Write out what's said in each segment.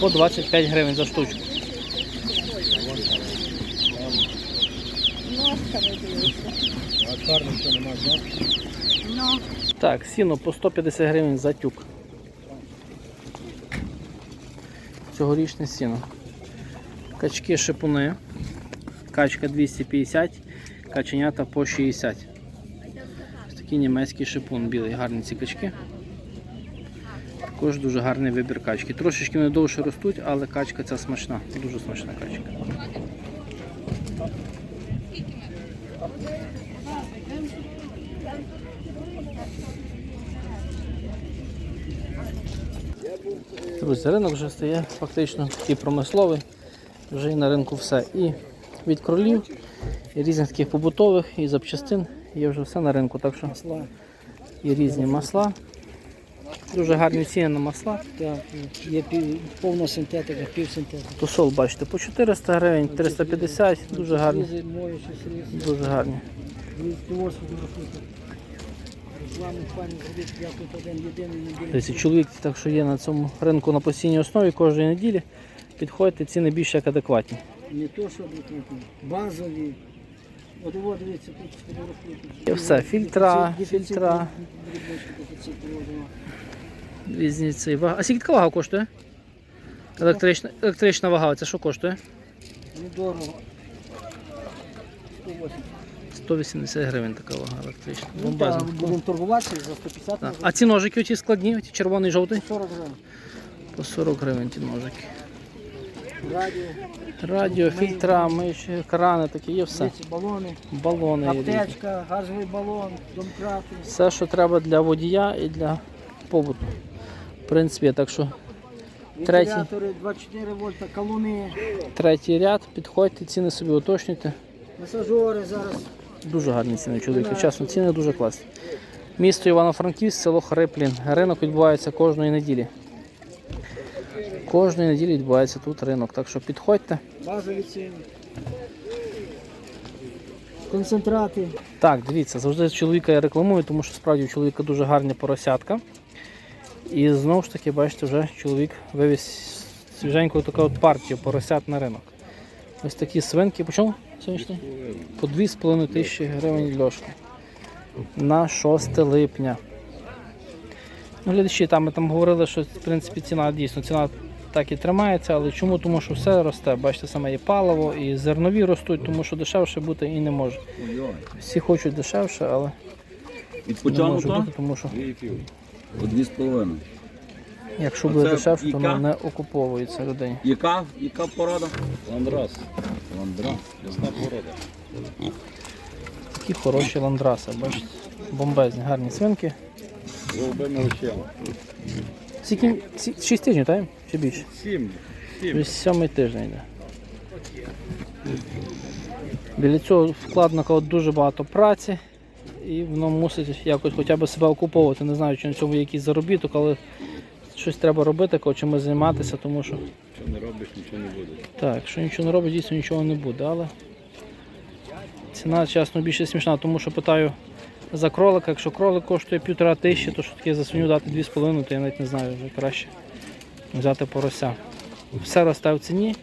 По 25 гривень за штучку. Так, сіно по 150 гривень за тюк. Цьогорічне сіно. Качки шипуни. Качка 250, каченята по 60. Ось такий німецький шипун білий, гарні ці качки. Також дуже гарний вибір качки. Трошечки вони довше ростуть, але качка ця смачна, дуже смачна качка. Друзі, ринок вже стає фактично такий промисловий. Вже і на ринку все. І від кролів, і різних таких побутових, і запчастин. Є вже все на ринку. Так що і різні масла. Дуже гарні ціни на масла. Так, є пів, повна синтетика, півсинтетика. Тусол, бачите, по 400 гривень, 350, дуже гарні. Моючі. Дуже гарні. Реклами пані зробити, я тут один єдиний неділю. Дивіться, чоловік, так що є на цьому ринку на постійній основі кожної неділі. Підходьте, ціни більш як адекватні. Не то, що адекватні, базові. От, от, дивіться, тут фотографують. Є все, фільтра, Дефіцит- фільтра. дефіцит, дефіцит, дефіцит, Різні ці вага. А скільки така вага коштує? Електрична, електрична вага, це що коштує? Недорого. 180. 180 гривень така вага електрична. Ну, так, будемо торгуватися за 150 Так. може, А ці ножики оті складні, оті червоний, жовтий? 40 гривень. По 40 гривень ті ножики. Радіо, Радіо, фільтра, миші, крани такі, є все. ці балони, Балони є різні. аптечка, газовий балон, домкрати. Все, що треба для водія і для побуту. Принципі, так що Третій. 24 вольта, колони, третій ряд, підходьте, ціни собі уточнюйте. масажори зараз. Дуже гарні ціни, чоловіки. Чесно, ціни дуже класні. Місто Івано-Франківськ, село Хриплін. Ринок відбувається кожної неділі. Кожної неділі відбувається тут ринок. Так що підходьте. Базові ціни. Концентрати. Так, дивіться, завжди чоловіка я рекламую, тому що справді у чоловіка дуже гарні поросятка. І знову ж таки, бачите, вже чоловік вивіз свіженьку таку от партію поросят на ринок. Ось такі свинки. По чому сьогодні? По 2,5 тисячі гривень льошка. На 6 липня. Ну, глядачі, там ми там говорили, що в принципі ціна дійсно ціна так і тримається, але чому? Тому що все росте. Бачите, саме і паливо, і зернові ростуть, тому що дешевше бути і не може. Всі хочуть дешевше, але не може бути, тому що По дві з половиною. якщо буде дешевше, то яка? воно не окуповується людині. Яка, яка порада? Ландрас. Ландрас. Ясна порода. Такі хороші ландраси, бачите. Бомбезні, гарні свинки. Голубими очима. Скільки? Сі- Шість тижнів, так? Чи більше? Сім. Сім. Сьомий тиждень йде. Біля цього вкладника от дуже багато праці, і воно мусить якось хоча б себе окуповувати. Не знаю, чи на цьому є якийсь заробіток, але щось треба робити, чимось займатися, тому що Що не робиш, нічого не буде. так, якщо нічого не робиш, дійсно нічого не буде. Але ціна чесно більше смішна, тому що питаю за кролика, якщо кролик коштує півтора тисячі, то що таке за свиню дати дві з половиною, то я навіть не знаю, вже краще взяти порося. Все росте в ціні,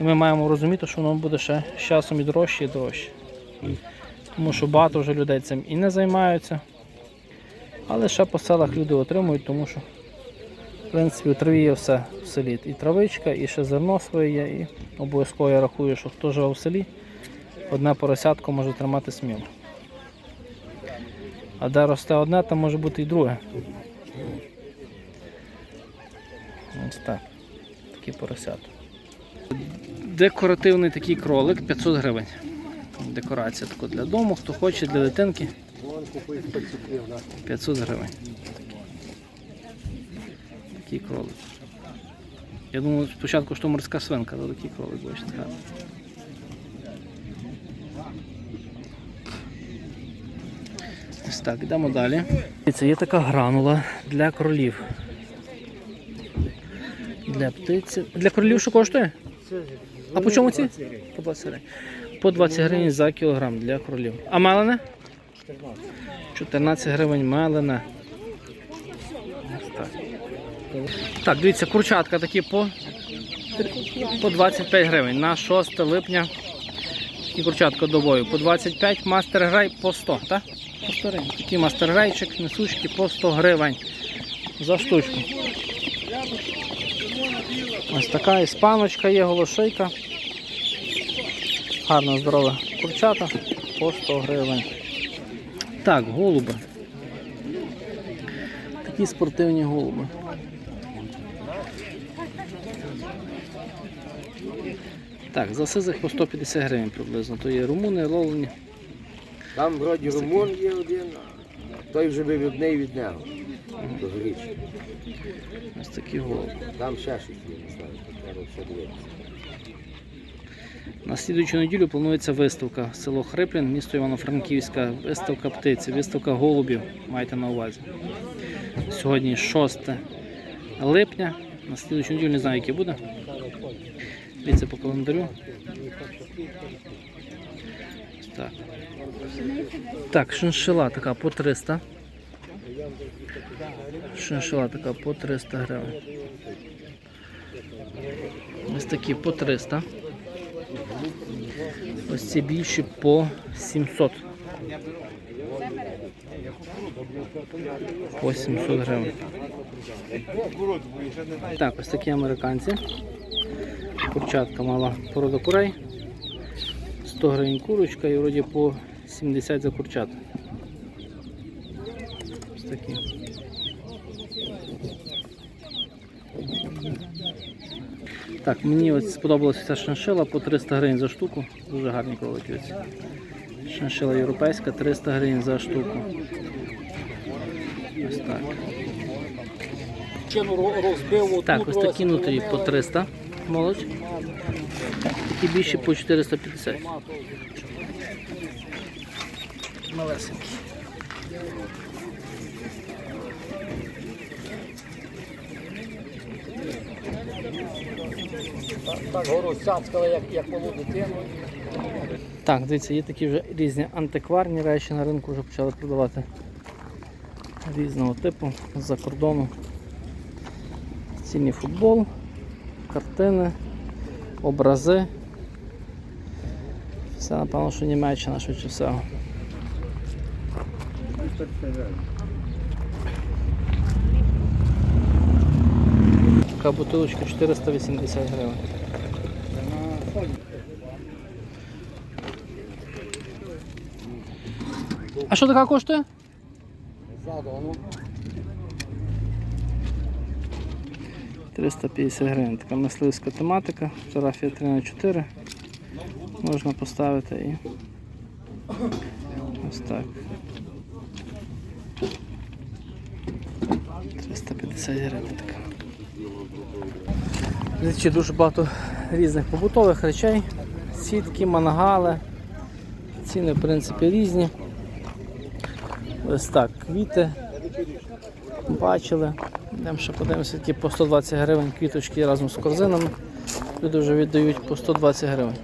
і ми маємо розуміти, що воно буде ще з часом і дорожче, і дорожче. Тому що багато вже людей цим і не займаються. Але ще по селах люди отримують, тому що в принципі у траві є все в селі. І травичка, і ще зерно своє є, і обов'язково я рахую, що хто живе в селі, одне поросятко може тримати сміло. А де росте одне, там може бути і друге. Ось так. Такі поросята. Декоративний такий кролик 500 гривень. Декорація така для дому, хто хоче, для дитинки. 500 гривень. Такий кролик. Я думав спочатку, що морська свинка, але такий кролик, бачите. Ось так, йдемо далі. Це є така гранула для кролів. Для птиці. Для кролів що коштує? А по чому ці? По 20 гривень. По 20 гривень за кілограм для кролів. А мелене? 14 гривень мелене. Так. Так, дивіться, курчатка такі по, по 25 гривень. На 6 липня і курчатка добою. По 25 мастер грай по 100, так? По 100 гривень. Такий мастер грайчик, несучки по 100 гривень за штучку. Ось така іспаночка є, голошейка. Гарна здорова курчата по 100 гривень. Так, голуби. Такі спортивні голуби. Так, за сизих по 150 гривень приблизно. То є румуни, ловлені. Там вроді румун є один, а той вже вивідний від нього. Ось такі голуби. Там ще щось є, не знаю, треба все дивитися. На слідуючу неділю планується виставка. Село Хриплін, місто Івано-Франківська, виставка птиці, виставка голубів. Майте на увазі. Сьогодні 6 липня. На слідуючу неділю не знаю, яке буде. Дивіться по календарю. Так. Так, шиншила така по 300. Шиншила така по 300 гривень. Ось такі по 300. Ось ці більші по 700. По 700 гривень. Так, ось такі американці. Курчатка мала порода курей. 100 гривень курочка і вроді по 70 за курчат. Ось такі. Так, мені ось сподобалася ця шиншила по 300 гривень за штуку. Дуже гарні кролики. ось. Шиншила європейська 300 гривень за штуку. Ось так. Так, ось такі нутрі по 300 молодь. Такі більші по 450. Малесенькі. Так гору цяцкали, як, як малу дитину. Так, дивіться, є такі вже різні антикварні речі на ринку вже почали продавати різного типу з-за кордону. Цінний футбол, картини, образи. Все, напевно, що Німеччина швидше всього. Така бутилочка 480 гривень. А що така коштує? Ззаду, а ну. 350 гривень. Така мисливська тематика, фотографія 3 на 4 Можна поставити і ось так. 350 гривень така. Речі дуже багато різних побутових речей. Сітки, мангали. Ціни в принципі різні. Ось так, квіти. Бачили. Йдемо ще подивимося, ті по 120 гривень квіточки разом з корзинами. Люди вже віддають по 120 гривень.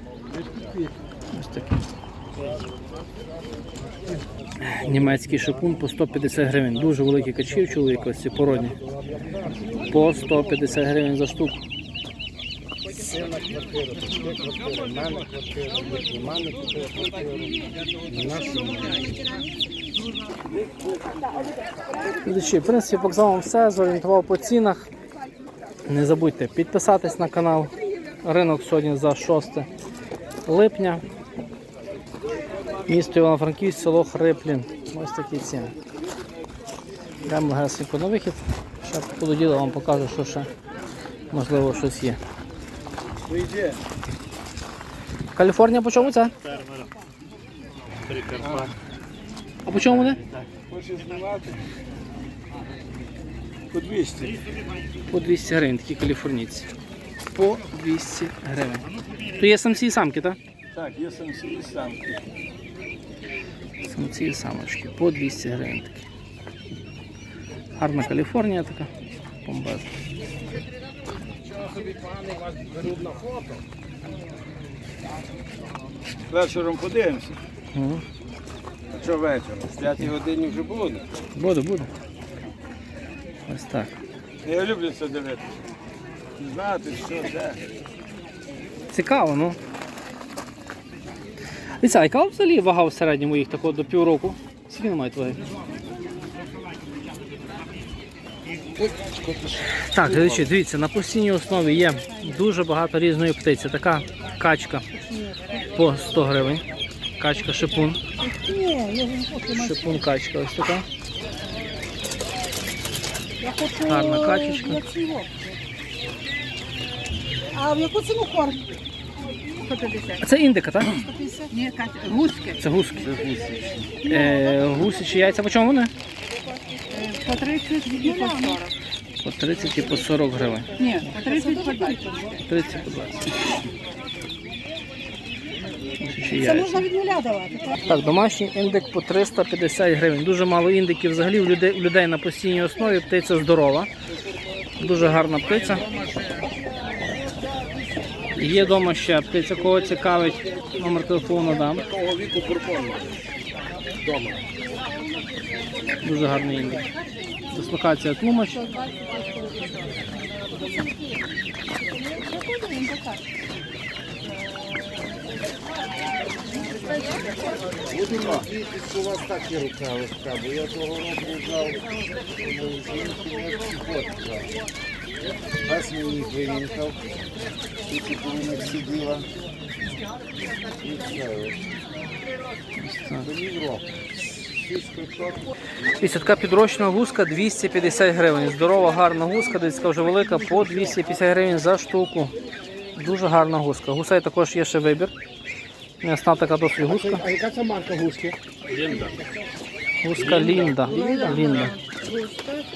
Ось такі. Німецький шипун по 150 гривень. Дуже великі качі в чоловіка, ці породні. По 150 гривень за штуку. Квартира, батьки квартира, мене квартира, в мене купила квартиру. В принципі, показав вам все, зорієнтував по цінах. Не забудьте підписатись на канал. Ринок сьогодні за 6 липня. Місто Івано-Франківськ, село Хриплін. Ось такі ціни. Йдемо легесенько на вихід. Ще по діла вам покажу, що ще можливо щось є. Каліфорнія по чому це? А по чому вони? По 200. По 200 гривень, такі каліфорнійці. По 200 гривень. То є самці і самки, так? Так, є самці і самки. Самці і самочки. По 200 гривень такі. Гарна Каліфорнія така. Бомбезна. Вечором подивимося. Угу. А що вечором? З 5 годині вже буде. Буде, буде. Ось так. Я люблю це дивитися. Знати, що де. Цікаво, ну. Дивіться, а яка взагалі вага в середньому їх такого до півроку? Скільки мають ваги? Так, глядачі, дивіться, на постійній основі є дуже багато різної птиці. Така качка по 100 гривень. Качка шипун. Шипун качка ось така. Гарна качечка. А в яку ціну корм? 150. А це індика, так? 150? Ні, гуски. Це гуски. Е, гусячі яйця по чому вони? По 30 і по 40. По 30 і по 40 гривень. Ні, по 30 по 20. 30 по 20. Це можна від нуля давати. так? Домашній індик по 350 гривень. Дуже мало індиків взагалі в людей, у людей на постійній основі. Птиця здорова. Дуже гарна птиця. Є вдома ще птиця, кого цікавить, номер телефону дам. Такого віку бурбон. Дома. Дуже гарний індик. Дислокація тлумач. Будемо у вас так і рука легка, бо я того року взяв жінки психотка. Раз мені їх вивінкав, тільки повинна сиділа. І все. До Європи. Шість Ось така підрощена гуска 250 гривень. Здорова, гарна гуска, десь вже велика, по 250 гривень за штуку. Дуже гарна гуска. Гусей також є ще вибір. М'ясна така досить гуска. А яка це марка гуски? Гуска Лінда. Лінда.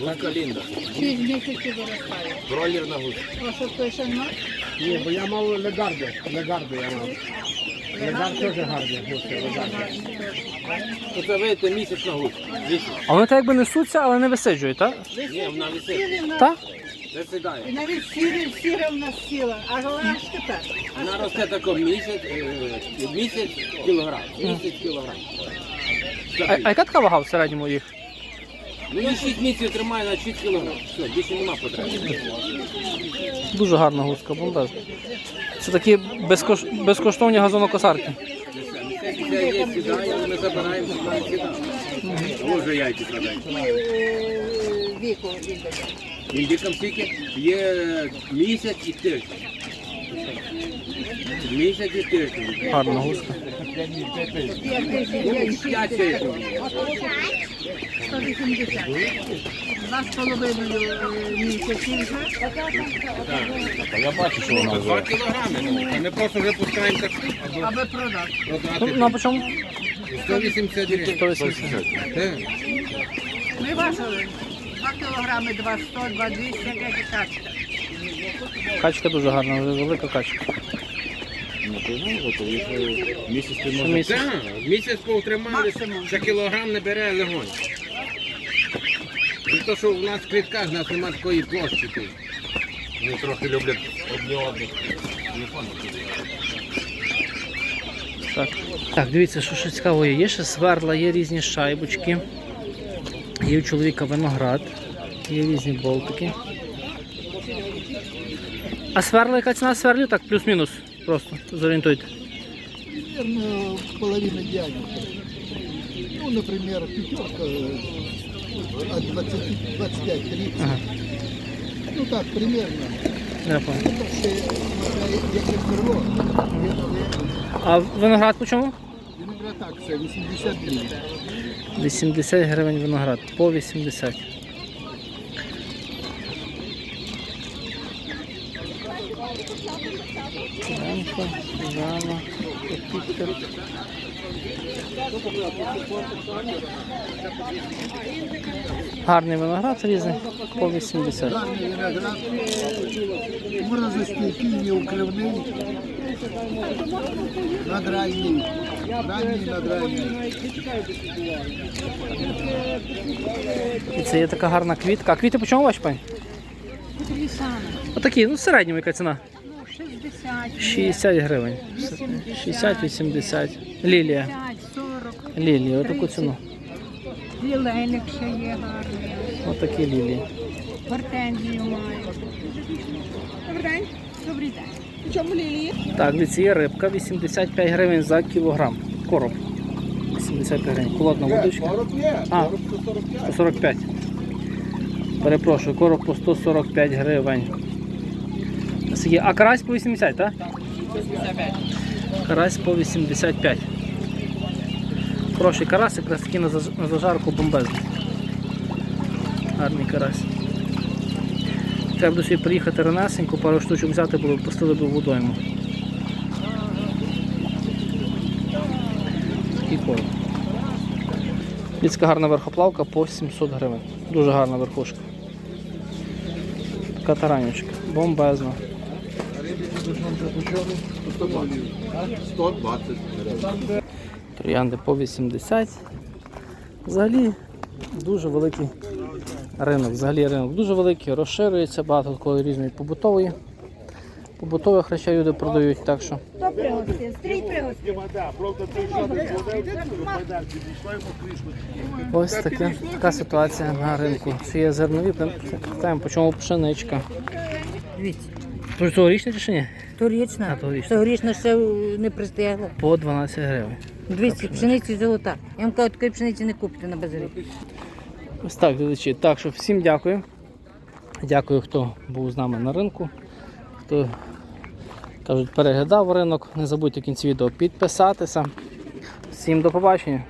Гуска Лінда. Місяців виростає. Бройлерна гуска. А що? Ні, бо я мав легарди. Легарди я мав. Теж легарди. Оце видите місяць на гусь. А вони так якби несуться, але не висиджують, так? Ні, вона висить, Так? висідає. І навіть сіри, сіра в нас сіла, а аж тепер. Вона росте тако місяць, е, місяць кілограм. Місяць кілограм. А, а яка така вага в середньому їх? Ну і 6 місяців тримає на 6 кілограм. Все, більше нема потреби. Дуже гарна гуска, бомбезна. Це такі безкош... безкоштовні газонокосарки. Це є, сідає, ми забираємо, сідаємо. Може яйці продають. Віку він. Індикам скільки? Є місяць і тиждень. Місяць і тиждень. Гарна гуска. Тиждень, як шість 5 тиждень. тиждень. 180. Два з половиною місяці вже. Два кілограми. А ми просто вже пускаємо так Аби продати. Ну, на по чому? 180 гривень. 180. Так. Ми важили 2 кілограми, 2 100, 2 200, як і качка. Качка дуже гарна, вже велика качка. Що місяць? Так, місяць повтримали, за кілограм не бере легонь. То, що в нас в клітках, в нас немає такої площі тут. Вони трохи люблять одні одних. Так. так, дивіться, що ще цікаво є. Є ще сверла, є різні шайбочки. Є у чоловіка виноград, є різні болтики. А сверла, яка ціна сверлів? Так, плюс-мінус. Просто зорієнтуйте. Наверное, половина диаметра. Ну, например, пятерка от 20, 25-30. Ага. Ну так, примерно. Я понял. Это все, смотря, если крыло, это А виноград по чому? виноград акция 80 гривен. 80 гривень виноград. По 80. Янка, Жана, Копітка. Гарний виноград різний по 80. Гарный виноград, морозостойкий, неукрывный, надранний, ранний, надранний. І це є така гарна квітка. А квіти по чому ваші пані? Лісана. Отакі, ну в середньому яка ціна? Ну, 60. 60 гривень. 60-80. Лілія. 40. Лілія, отаку ціну. Лілейник ще є гарний. Отакі лілії. Гортензію маю. Добрий день. Добрий день. У чому лілії? Так, дивіться, є рибка 85 гривень за кілограм. Короб. 85 гривень. Холодна водичка. Короб є, А. короб 145. По 45. Перепрошую, короб по 145 гривень. Скільки? А карась по 80, так? 85. Карась по 85. Хороший карась, якраз такий на заж- на зажарку бомбезний. Гарний карась. Треба до собі приїхати ранесенько, пару штучок взяти, було пустили б водойму. Такий короб. Людська гарна верхоплавка по 700 гривень. Дуже гарна верхушка. Така таранючка. Бомбезна. 120. Троянди по 80. Взагалі дуже великий ринок. Взагалі ринок дуже великий, розширюється, багато такої різної побутової. Побутових речей люди продають, так що ось таке, така ситуація на ринку. Чи є зернові, питаємо, по чому пшеничка. Дивіться, Тож цьогорічне чи ні? А, торічна. Торічна ще не пристигла. По 12 гривень. Дивіться, пшениці золота. Я вам кажу, такої пшениці не купите на базарі. Ось так, глядачі. Так що всім дякую. Дякую, хто був з нами на ринку. Хто кажуть, переглядав ринок. Не забудьте в кінці відео підписатися. Всім до побачення.